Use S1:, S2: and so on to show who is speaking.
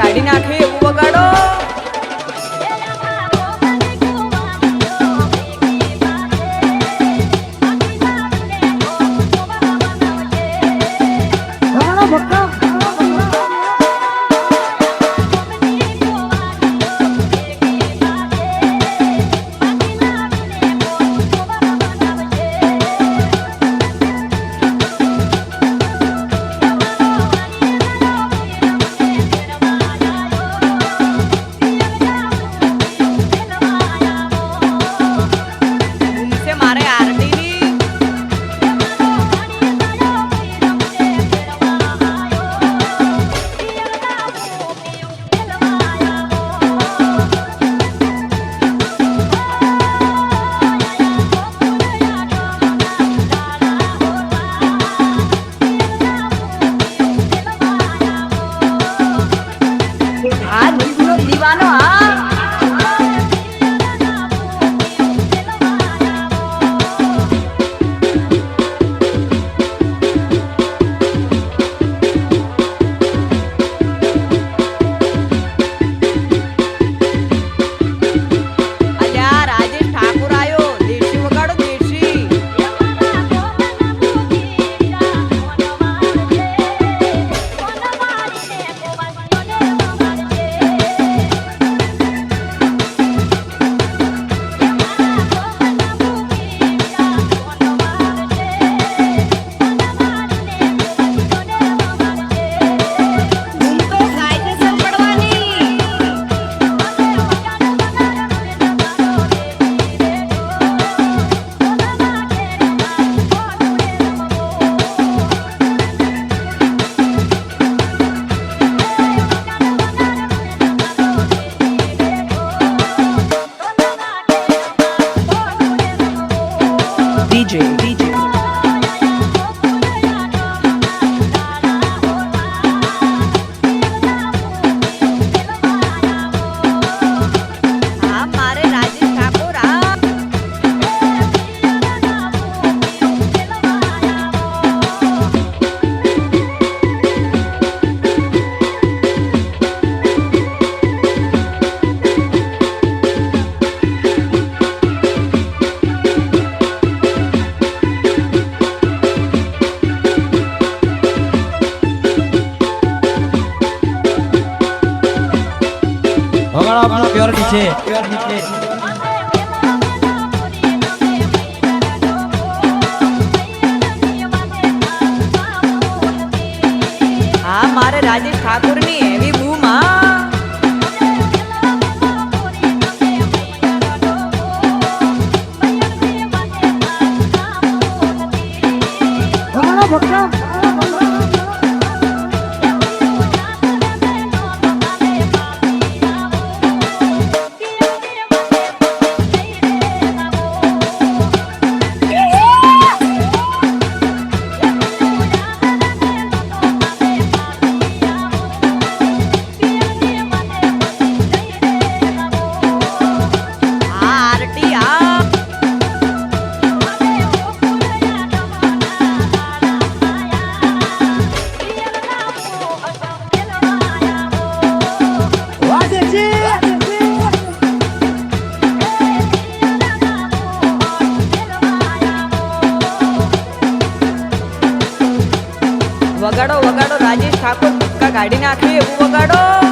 S1: গাড়ি না
S2: DJ, DJ.
S3: આપણો પ્યોરિટી છે. પ્યોરિટી
S1: છે મારે રાજેશ ઠાકુરની એવી બૂમાં. ભક્તો. ગાડી નાખી એવું વગાડો.